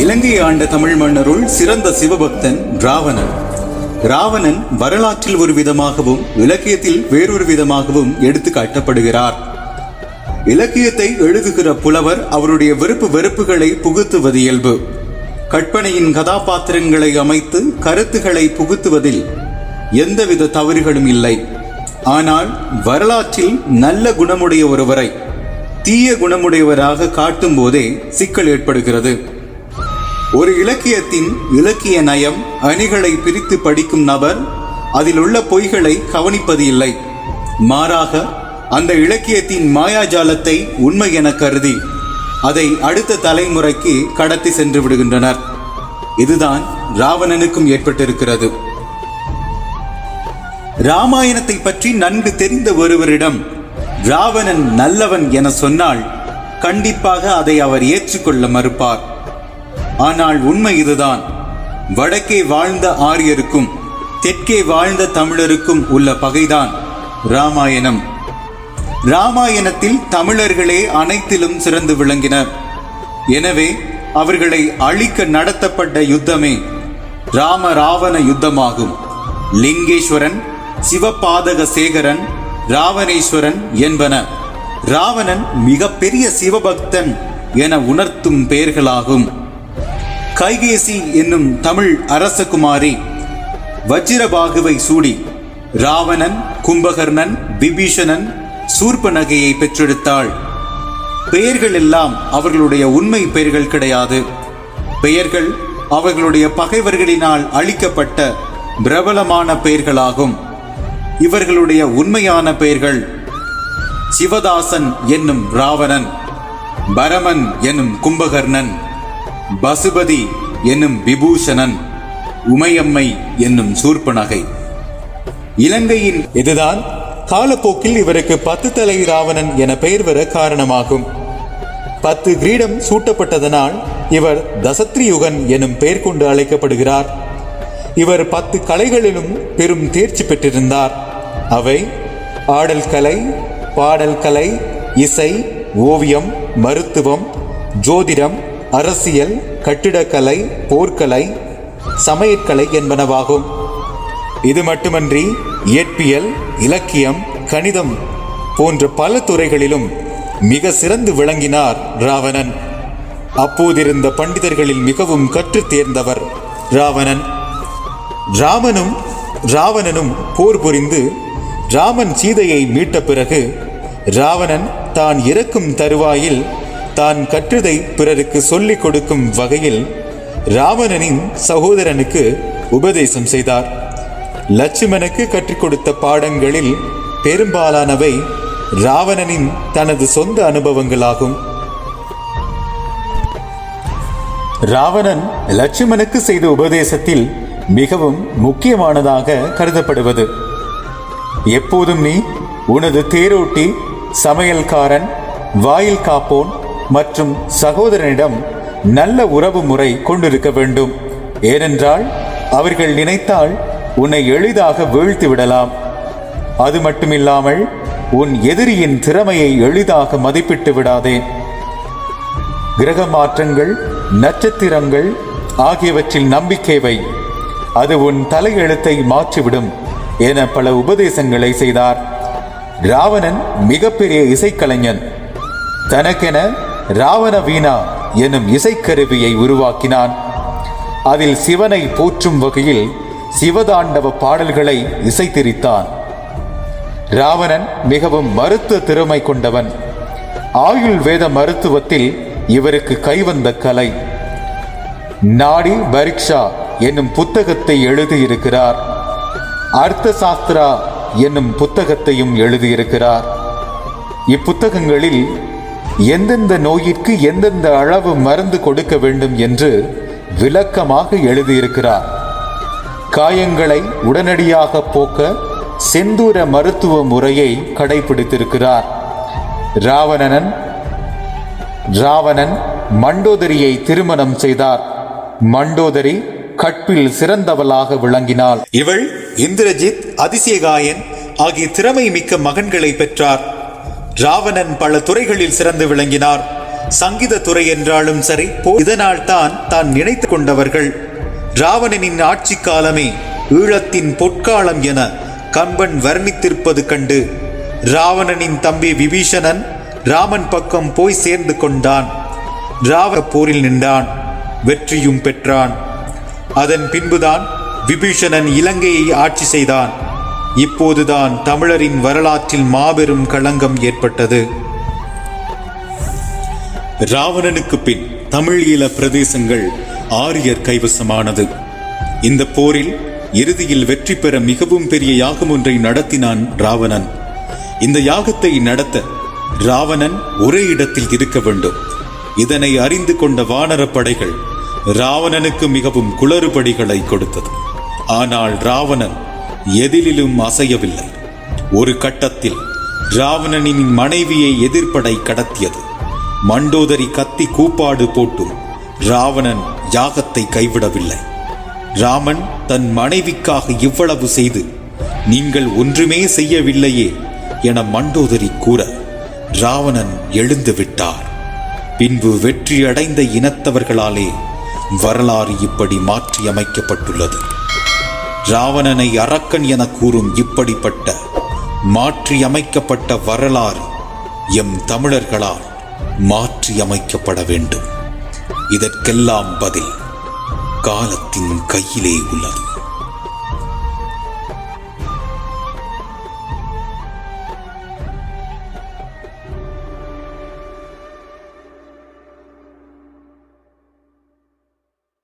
இலங்கையை ஆண்ட தமிழ் மன்னருள் சிறந்த சிவபக்தன் ராவணன். ராவணன் வரலாற்றில் ஒரு விதமாகவும் இலக்கியத்தில் வேறொரு விதமாகவும் எடுத்து காட்டப்படுகிறார். இலக்கியத்தை எழுதுகிற புலவர் அவருடைய விருப்பு வெறுப்புகளை புகுத்துவது இயல்பு. கற்பனையின் கதாபாத்திரங்களை அமைத்து கருத்துக்களை புகுத்துவதில் எந்தவித தவறுகளும் இல்லை. ஆனால் வரலாற்றில் நல்ல குணமுடைய ஒருவரை தீய குணமுடையவராக காட்டும் போதே சிக்கல் ஏற்படுகிறது. ஒரு இலக்கியத்தின் இலக்கிய நயம் அணிகளை பிரித்து படிக்கும் நபர் அதில் உள்ள பொய்களை கவனிப்பது இல்லை. மாறாக அந்த இலக்கியத்தின் மாயாஜாலத்தை உண்மை என கருதி அதை அடுத்த தலைமுறைக்கு கடத்தி சென்று விடுகின்றனர். இதுதான் ராவணனுக்கும் ஏற்பட்டிருக்கிறது. ராமாயணத்தை பற்றி நன்கு தெரிந்த ஒருவரிடம் ராவணன் நல்லவன் என சொன்னால் கண்டிப்பாக அதை அவர் ஏற்றுக்கொள்ள மறுப்பார். ஆனால் உண்மை இதுதான். வடக்கே வாழ்ந்த ஆரியருக்கும் தெற்கே வாழ்ந்த தமிழருக்கும் உள்ள பகைதான் ராமாயணம். ராமாயணத்தில் தமிழர்களே அனைத்திலும் சிறந்து விளங்கினர். எனவே அவர்களை அழிக்க நடத்தப்பட்ட யுத்தமே ராம ராவண யுத்தமாகும். லிங்கேஸ்வரன் சிவபாதக சேகரன் ராவணேஸ்வரன் என்பன ராவணன் மிகப்பெரிய சிவபக்தன் என உணர்த்தும் பெயர்களாகும் கைகேசி என்னும் தமிழ் அரசகுமாரி வஜ்ரபாகுவை சூடி ராவணன் கும்பகர்ணன் விபீஷணன் சூர்பனகையை பெற்றெடுத்தாள். பெயர்கள் எல்லாம் அவர்களுடைய உண்மை பெயர்கள் கிடையாது. பெயர்கள் அவர்களுடைய பகைவர்களினால் அளிக்கப்பட்ட பிரபலமான பெயர்களாகும். இவர்களுடைய உண்மையான பெயர்கள் சிவதாசன் என்னும் ராவணன் பரமன் என்னும் கும்பகர்ணன். பசுபதி என்னும் விபூஷணன் உமையம்மை என்னும் சூர்பனகை இலங்கையின் இதுதான் காலப்போக்கில் இவருக்கு பத்து தலை ராவணன் என பெயர் வர காரணமாகும். பத்து கிரீடம் சூட்டப்பட்டதனால் இவர் தசத்ரியுகன் எனும் பெயர் கொண்டு அழைக்கப்படுகிறார். இவர் பத்து கலைகளிலும் பெரும் தேர்ச்சி பெற்றிருந்தார். அவை ஆடல் கலை பாடல் கலை இசை ஓவியம் மருத்துவம் ஜோதிடம் அரசியல் கட்டிடக்கலை போர்க்கலை சமையற்கலை என்பனவாகும். இது மட்டுமன்றி இயற்பியல் இலக்கியம் கணிதம் போன்ற பல துறைகளிலும் மிக சிறந்து விளங்கினார் ராவணன். அப்போதிருந்த பண்டிதர்களில் மிகவும் கற்றுத் தேர்ந்தவர் ராவணன். ராமனும் ராவணனும் போர் புரிந்து ராமன் சீதையை மீட்ட பிறகு ராவணன் தான் இறக்கும் தருவாயில் தான் கற்றதை பிறருக்கு சொல்லிக் கொடுக்கும் வகையில் ராவணனின் சகோதரனுக்கு உபதேசம் செய்தார். லட்சுமனுக்கு கற்றுக் கொடுத்த பாடங்களில் பெரும்பாலானவை ராவணனின் தனது சொந்த அனுபவங்களாகும். ராவணன் லட்சுமனுக்கு செய்த உபதேசத்தில் மிகவும் முக்கியமானதாக கருதப்படுவது. எப்போதும் நீ உனது தேரோட்டி சமையல்காரன் வாயில் காப்போன் மற்றும் சகோதரனிடம் நல்ல உறவு முறை கொண்டிருக்க வேண்டும். ஏனென்றால் அவர்கள் நினைத்தால் உன்னை எளிதாக வீழ்த்தி விடலாம். அது மட்டுமில்லாமல் உன் எதிரியின் திறமையை எளிதாக மதிப்பிட்டு விடாதே. கிரக மாற்றங்கள் நட்சத்திரங்கள் ஆகியவற்றில் நம்பிக்கை வை. அது உன் தலையெழுத்தை மாற்றிவிடும் என பல உபதேசங்களை செய்தார். ராவணன் மிகப்பெரிய இசைக்கலைஞன். தனக்கென ராவண வீணா எனும் இசைக்கருவியை உருவாக்கினான். அதில் சிவனை போற்றும் வகையில் சிவதாண்டவ பாடல்களை இசைத்திரித்தான். ராவணன் மிகவும் மருத்துவ திறமை கொண்டவன். ஆயுள் வேத மருத்துவத்தில் இவருக்கு கைவந்த கலை. நாடி பரிக்ஷா என்னும் புத்தகத்தை எழுதியிருக்கிறார். அர்த்த சாஸ்திரா என்னும் புத்தகத்தையும் எழுதியிருக்கிறார். இப்புத்தகங்களில் எந்தெந்த நோயிற்கு எந்தெந்த அளவு மருந்து கொடுக்க வேண்டும் என்று விளக்கமாக எழுதியிருக்கிறார். காயங்களை உடனடியாக போக்க செந்தூர மருத்துவ முறையை கடைபிடித்திருக்கிறார். ராவணனன் ராவணன் மண்டோதரியை திருமணம் செய்தார். மண்டோதரி கற்பில் சிறந்தவளாக விளங்கினாள். இவள் இந்திரஜித் அதிசயகாயன் ஆகிய திறமை மிக்க மகன்களை பெற்றார். ராவணன் பல துறைகளில் சிறந்து விளங்கினார். சங்கீத துறை என்றாலும் சரி போ- இதனால் தான் தான் நினைத்து கொண்டவர்கள். ராவணனின் ஆட்சி காலமே ஈழத்தின் பொற்காலம் என கம்பன் வர்ணித்திருப்பது கண்டு ராவணனின் தம்பி விபீஷணன் ராமன் பக்கம் போய் சேர்ந்து கொண்டான். ராவ போரில் நின்றான் வெற்றியும் பெற்றான். அதன் பின்புதான் விபீஷணன் இலங்கையை ஆட்சி செய்தான். இப்போதுதான் தமிழரின் வரலாற்றில் மாபெரும் களங்கம் ஏற்பட்டது. ராவணனுக்கு பின் தமிழீழ பிரதேசங்கள் ஆரியர் கைவசமானது. இந்த போரில் இறுதியில் வெற்றி பெற மிகவும் பெரிய யாகம் ஒன்றை நடத்தினான் ராவணன். இந்த யாகத்தை நடத்த ராவணன் ஒரே இடத்தில் இருக்க வேண்டும். இதனை அறிந்து கொண்ட வானரப் படைகள் ராவணனுக்கு மிகவும் குளறுபடிகளை கொடுத்தது. ஆனால் ராவணன் எதிலும் அசையவில்லை. ஒரு கட்டத்தில் ராவணனின் மனைவியை எதிர்ப்படை கடத்தியது. மண்டோதரி கத்தி கூப்பாடு போட்டும் ராவணன் யாகத்தை கைவிடவில்லை. ராமன் தன் மனைவிக்காக இவ்வளவு செய்து நீங்கள் ஒன்றுமே செய்யவில்லையே என மண்டோதரி கூற ராவணன் எழுந்து விட்டார். பின்பு வெற்றியடைந்த இனத்தவர்களாலே வரலாறு இப்படி மாற்றியமைக்கப்பட்டுள்ளது. ராவணனை அரக்கன் என கூறும் இப்படிப்பட்ட மாற்றியமைக்கப்பட்ட வரலாறு எம் தமிழர்களால் மாற்றியமைக்கப்பட வேண்டும். இதற்கெல்லாம் பதில் காலத்தின் கையிலே உள்ளது.